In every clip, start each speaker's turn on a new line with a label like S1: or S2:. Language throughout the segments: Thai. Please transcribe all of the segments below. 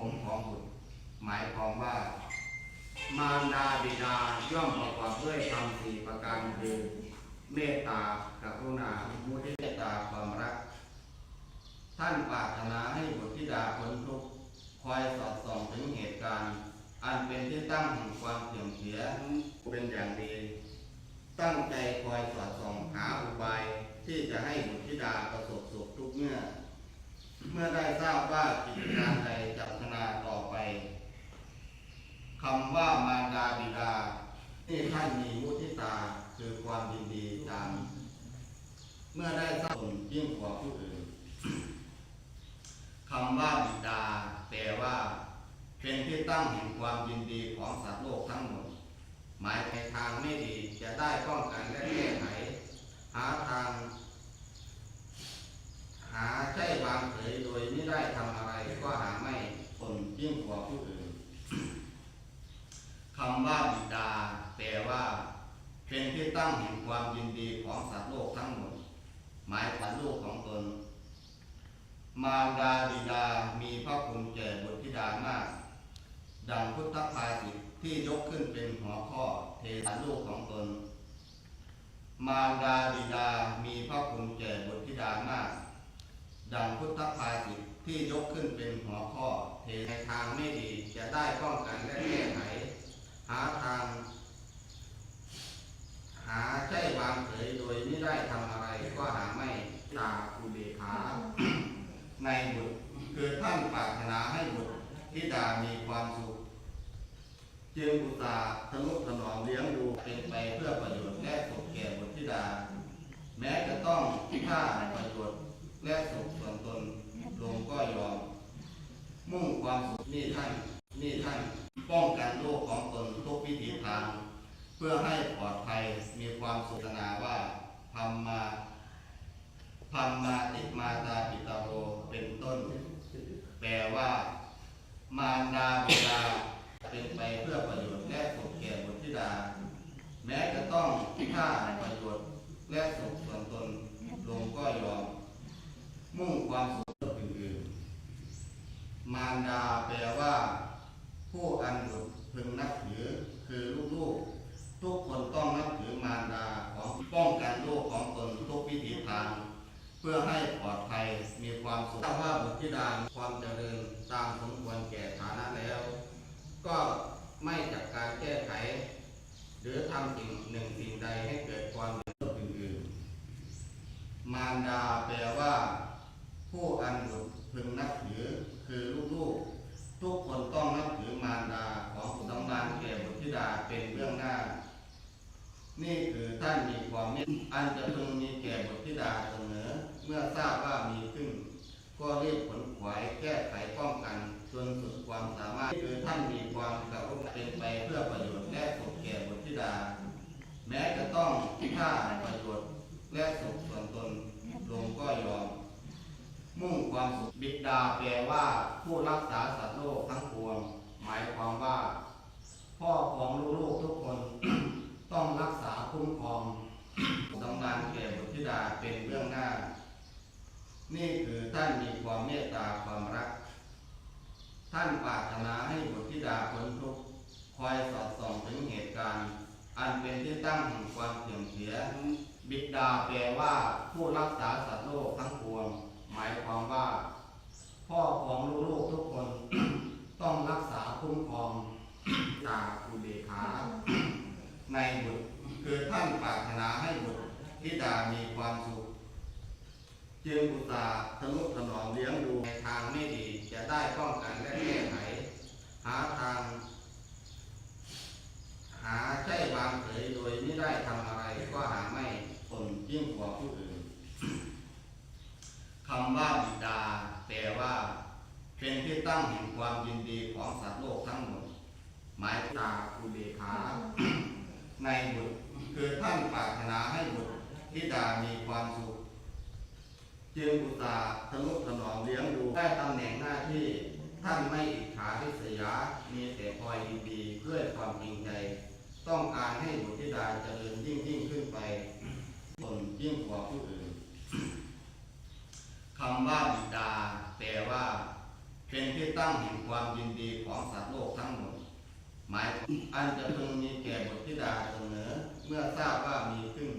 S1: ผมของบุตร หมายความว่า มารดาบิดาย่อมประกอบด้วยธรรมสี่ประการคือเมตตากรุณามุทิตาความรัก ท่านปรารถนาให้บุตรธิดาพ้นทุกข์คอยสอดส่องถึงเหตุการณ์ อันเป็นที่ตั้งแห่งความเสื่อมเสียเป็นอย่างดี ตั้งใจคอยสอดส่องหาอุบายที่จะให้บุตรธิดาประสบสุขทุกเมื่อ เมื่อได้ทราบว่ากิจการใดจะพัฒนาต่อไปคำว่ามารดาบิดาที่ท่านมีมุทิตาคือความยินดีตาม เมื่อได้ทราบยิ่งกว่าผู้อื่นคำว่าบิดาแปลว่า เป็นที่ตั้งแห่งความยินดีของสัตว์โลกทั้งหมด หมายในทางไม่ดีจะได้ป้องกันและแก้ไขหาทาง หาใช่วางเฉยโดยไม่ได้ทำอะไรก็หาไม่ผลยิ่งกว่าผู้อื่น คำว่าบิดา แปลว่า เป็นที่ ตั้งแห่งความยินดีของสัตว์โลกทั้งหมด หมายถึงลูกของตน มารดาบิดามีพระคุณแก่บุตรธิดามาก ดังพุทธภาษิตที่ยกขึ้นเป็นหัวข้อเทศาลูกของตน มารดาบิดามีพระคุณแก่บุตรธิดามาก ดังพุทธภาษิตที่ยกขึ้นเป็นหัวข้อเทในทางไม่ดีจะได้ป้องกันและแก้ไขหาทาง หาใช่วางเฉยโดยไม่ได้ทำอะไรก็หาไม่ตาอุเบกขา ในบุตรคือท่านปรารถนาให้บุตรธิดามีความสุข จึงอุตส่าห์ทนุถนอมเลี้ยงดูเป็นไปเพื่อประโยชน์และสุขแก่บุตรธิดา แม้จะต้อง ค่าประโยชน์และสุขส่วนตนลงก็ยอม มุ่งความสุขนี่ท่านนี่ท่านป้องกันโรคของตนทุกวิถีทาง เพื่อให้ปลอดภัยมีความสุขนาว่าทำมาทำมาติมาตาปิตาโรเป็นต้น แปลว่า มารดาบิดาเป็นไปเพื่อประโยชน์และสุขแก่บุตรธิดา แม้จะต้องค่าประโยชน์และสุขส่วนตน ลงก็ยอม มุ่งความสุขอื่นๆมารดาแปลว่า ผู้อันบุตรพึงนับถือคือลูกๆ ทุกคนต้องนับถือมารดาของป้องกันโรคของตนทุกวิถีทาง เพื่อให้ปลอดภัยมีความสุขถ้าว่าบุตรธิดาความเจริญตามสมควรแก่ฐานะแล้ว ก็ไม่จัดการแก้ไข หรือทำสิ่งหนึ่งสิ่งใดให้เกิดความเดือดร้อนอื่นๆ มารดาแปลว่า ผู้อันบุตรพึงนับถือคือลูกๆ ทุกคนต้องนับถือมารดาของสำนานแก่บุตรธิดาเป็นเบื้องหน้า นี่คือท่านมีความเมตอันจะพึงมีแก่บุตรธิดาเสมอเมื่อทราบว่ามีขึ้น ก็รีบขนขวายแก้ไขป้องกันจนสุดความสามารถคือท่านมีความกรุณาเป็นไปเพื่อประโยชน์และสุขแก่บุตรธิดา แม้จะต้องค่าประโยชน์และสุขส่วนตนลงก็ยอม มุ่งความสุขบิดาแปลว่าผู้รักษาสัตว์โลกทั้งปวง หมายความว่า พ่อของลูกๆทุกคน ต้องรักษาคุ้มครองสำนานแก่บุตรธิดาเป็นเบื้องหน้า นี่คือท่านมีความเมตตาความรัก ท่านปรารถนาให้บุตรธิดาพ้นทุกข์คอยสอดส่องถึงเหตุการณ์ อันเป็นที่ตั้งแห่งความเสื่อมเสีย บิดาแปลว่าผู้รักษาสัตว์โลกทั้งปวง หมายความว่า พ่อของลูกๆทุกคน ต้องรักษาคุ้มครองตากอุเบกขาในบุตรคือท่านปรารถนาให้บุตรธิดามีความสุขจึงอุตส่าห์ทนุถนอมเลี้ยงดูในทางไม่ดีจะได้ป้องกันและแก้ไขหาทาง หาใช่วางเฉยโดยไม่ได้ทำอะไรก็หาไม่ผลยิ่งกว่าผู้อื่นำว่าบิดาแปลว่า เป็นที่ตั้งแห่งความยินดีของสัตว์โลกทั้งหมด หมายตาอุเบกขาในบุตรคือท่านปรารถนาให้บุตรธิดามีความสุขจึงอุตส่าห์ทนุถนอมเลี้ยงดูได้ตำแหน่งหน้าที่ท่านไม่อิจฉาริษยา มีแต่คอยยินดีด้วยความจริงใจ ต้องการให้บุตรธิดาเจริญยิ่งยิ่งขึ้นไปตนยิ่งกว่าผู้อื่น คำว่าบิดาแปลว่า เป็นที่ตั้งแห่งความยินดีของสัตว์โลกทั้งหมด หมายอันจะพึงมีแก่บุตรธิดาเสมอเมื่อทราบว่ามีขึ้น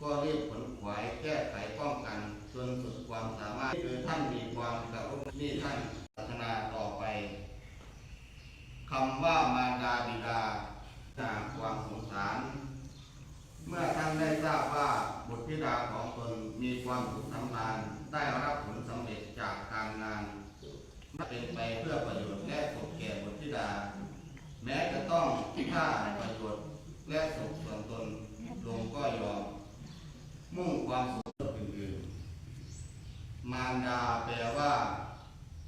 S1: ก็รีบขนขวายแก้ไขป้องกันจนสุดความสามารถคือท่านมีความกรุณานี่ท่านพัฒนาต่อไปคำว่ามารดาบิดาจากความสงสาร เมื่อท่านได้ทราบว่าบุตรธิดาของตนมีความสุขสำราญ ได้รับผลสำเร็จจากการงานเป็นไปเพื่อประโยชน์และสุขแก่บุตรธิดา แม้จะต้องฆ่าประโยชน์และสุขส่วนตนลงก็ยอม มุ่งความสุขอื่นๆมารดาแปลว่า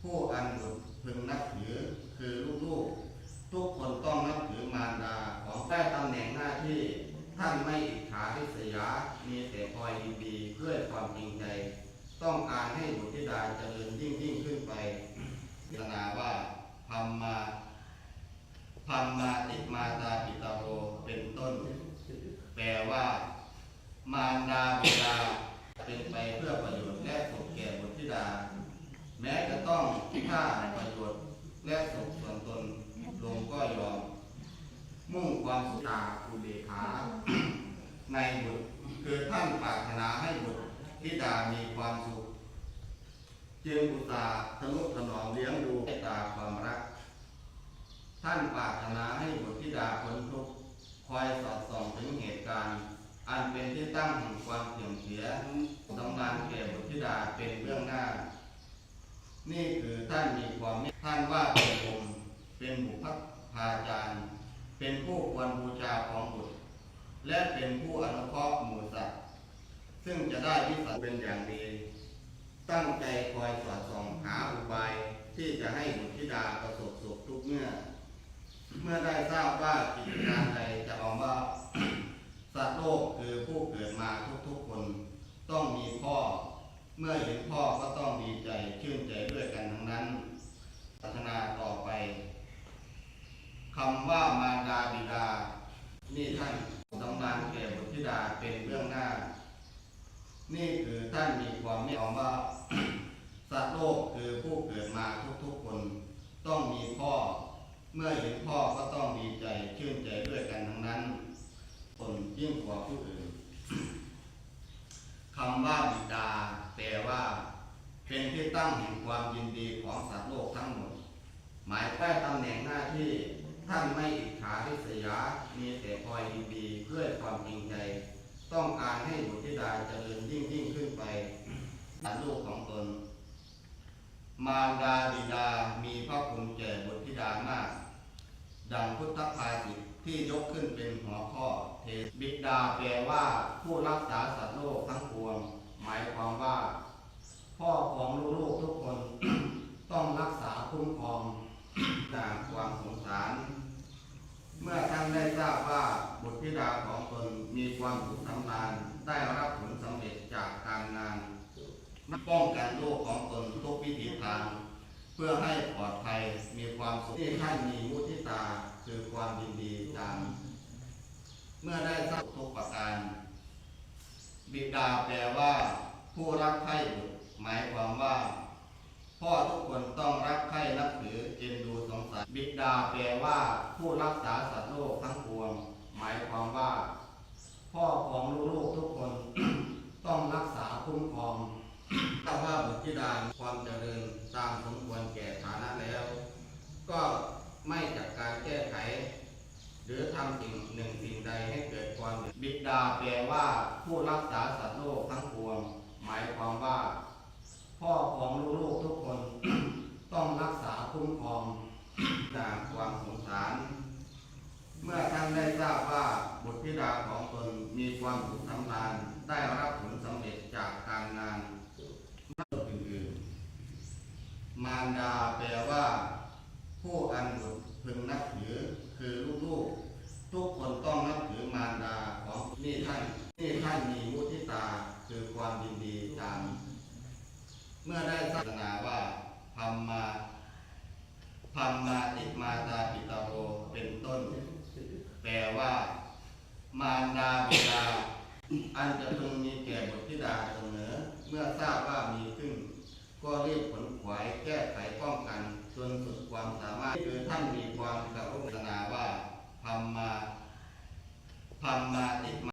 S1: ผู้อันบุตรพึงนับถือคือลูกๆ ทุกคนต้องนับถือมารดาของได้ตำแหน่งหน้าที่ ท่านไม่อิจฉาริษยามีแต่คอยดีเพื่อความจริงใจ ต้องการให้บุตรธิดาเจริญยิ่งยิ่งขึ้นไปพิจารณาว่าธรรมาธรรมาติมาตาปิตาโรเป็นต้น แปลว่า มารดาบิดาเป็นไปเพื่อประโยชน์และสุขแก่บุตรธิดา แม้จะต้องฆ่าประโยชน์และสุขส่วนตนลงก็ยอม มุ่งความสุขตาอุเบกขาในบุตรคือท่านปรารถนาให้บุตร ธิดามีความสุข จึงอุตส่าห์ทนุถนอมเลี้ยงดูตาความรัก ท่านปรารถนาให้บุตรธิดาพ้นทุกข์คอยสอดส่องถึงเหตุการณ์ อันเป็นที่ตั้งแห่งความเสื่อมเสียสำนานแก่บุตรธิดาเป็นเบื้องหน้า นี่คือท่านมีความมท่านว่าเป็นผมเป็นบุพพาจารย์ เป็นผู้ควรบูชาของบุตร และเป็นผู้อนุเคราะห์หมู่สัตว์ ซึ่งจะได้วิสัยเป็นอย่างดี ตั้งใจคอยสอดส่องหาอุบายที่จะให้บุตรธิดาประสบสุขทุกเมื่อ เมื่อได้ทราบว่ากิจการใดจะออกว่าสัตว์โลกคือผู้เกิดมาทุกๆคน ต้องมีพ่อ เมื่อเห็นพ่อก็ต้องดีใจชื่นใจด้วยกันทั้งนั้นพัฒนาต่อไปคำว่ามารดาบิดา นี่ท่านตำนานแก่บุตรธิดาเป็นเบื้องหน้า นี่คือท่านมีความเมตตาว่า สัตว์โลกคือผู้เกิดมาทุกๆคน ต้องมีพ่อ เมื่อเห็นพ่อก็ต้องดีใจชื่นใจด้วยกันทั้งนั้น คน ยิ่งกว่าผู้อื่นคำว่าบิดาแปลว่า เป็นที่ตั้งแห่งความยินดีของสัตว์โลกทั้งหมด หมายแป้ตำแหน่งหน้าที่ท่านไม่อิจฉาริษยา มีแต่คอยยินดีเพื่อความจริงใจ ต้องการให้บุตรธิดาเจริญยิ่งยิ่งขึ้นไปสัตว์โลกของตน มารดาบิดามีพระคุณแก่บุตรธิดามาก ดังพุทธภาษิต ที่ยกขึ้นเป็นหัวข้อเทศบิดาแปลว่าผู้รักษาสัตว์โลกทั้งปวง หมายความว่า พ่อของลูกๆทุกคน ต้องรักษาคุ้มครองจากความสงสาร เมื่อท่านได้ทราบว่าบุตรธิดาของตนมีความสุขสำราญได้รับผลสำเร็จจากการงานป้องกันโรคของตนทุกวิถีทาง เพื่อให้ ตาคือความยินดีตาม เมื่อได้ทราบทุกประการ บิดาแปลว่า ผู้รักใคร่บุตรหมายความว่า พ่อทุกคนต้องรักใคร่นับถือเอ็นดูสงสารบิดาแปลว่า ผู้รักษาสัตว์โลกทั้งปวง หมายความว่า พ่อของลูกๆทุกคน ต้องรักษาคุ้มครอง ถ้าว่าบุตรธิดามีความเจริญตามสมควรแก่ฐานะแล้ว ก็ไม่จัดการแก้ไข หรือทำสิ่งหนึ่งสิ่งใดให้เกิดความเดือดบิดาแปลว่าผู้รักษาสัตว์โลกทั้งปวง หมายความว่า พ่อของลูกๆทุกคน ต้องรักษาคุ้มครองจากความสงสาร เมื่อท่านได้ทราบว่าบุตรธิดาของตนมีความสุขสำราญได้รับผลสำเร็จจากการงานอื่นๆ มารดาแปลว่า ผู้อันบุตรพึงนับถือคือลูกๆ ทุกคนต้องนับถือมารดาของนี่ท่านนี่ท่านมีมุทิตาคือความยินดีตาม เมื่อได้ศาสนาว่าธรรมาธรรมาติมาตาปิตาโรเป็นต้น แปลว่า มารดาบิดา อันจะพึงมีแก่บุตรธิดาเสมอเมื่อทราบว่ามีขึ้น ก็รีบผลขวายแก้ไขป้องกัน จนสุดความสามารถโดอท่านมีความกรุณาว่าทำมาทำมาติด